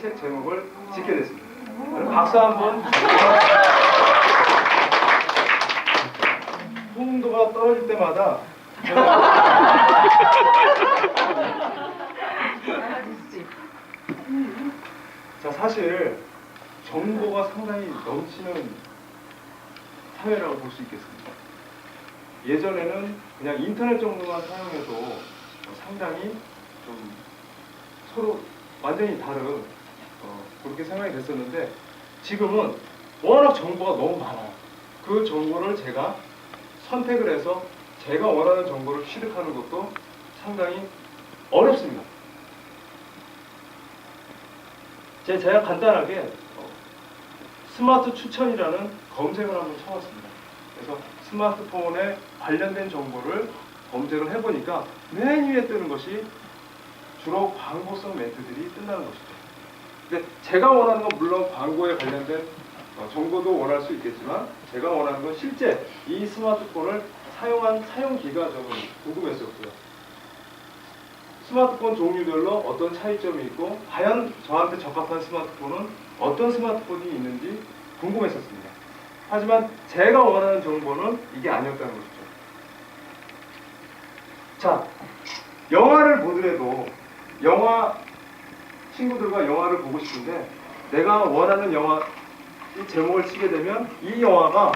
책 제목을 짓게 됐습니다. 여러분 박수 한번. 소음도가 떨어질 때마다 자 사실 정보가 상당히 넘치는 사회라고 볼 수 있겠습니다. 예전에는 그냥 인터넷 정보만 사용해도 어, 상당히 좀 서로 완전히 다른 어, 그렇게 생각이 됐었는데 지금은 워낙 정보가 너무 많아요. 그 정보를 제가 선택을 해서 제가 원하는 정보를 취득하는 것도 상당히 어렵습니다. 제- 제가 간단하게 어, 스마트 추천이라는 검색을 한번 쳐봤습니다. 그래서 스마트폰에 관련된 정보를 검색을 해보니까 맨 위에 뜨는 것이 주로 광고성 멘트들이 뜬다는 것이죠. 근데 제가 원하는 건 물론 광고에 관련된 어, 정보도 원할 수 있겠지만 제가 원하는 건 실제 이 스마트폰을 사용한 사용기가 저는 궁금했었고요. 스마트폰 종류별로 어떤 차이점이 있고 과연 저한테 적합한 스마트폰은 어떤 스마트폰이 있는지 궁금했었습니다. 하지만 제가 원하는 정보는 이게 아니었다는 것이죠. 자, 영화를 보더라도 영화 친구들과 영화를 보고 싶은데 내가 원하는 영화 이 제목을 치게 되면 이 영화가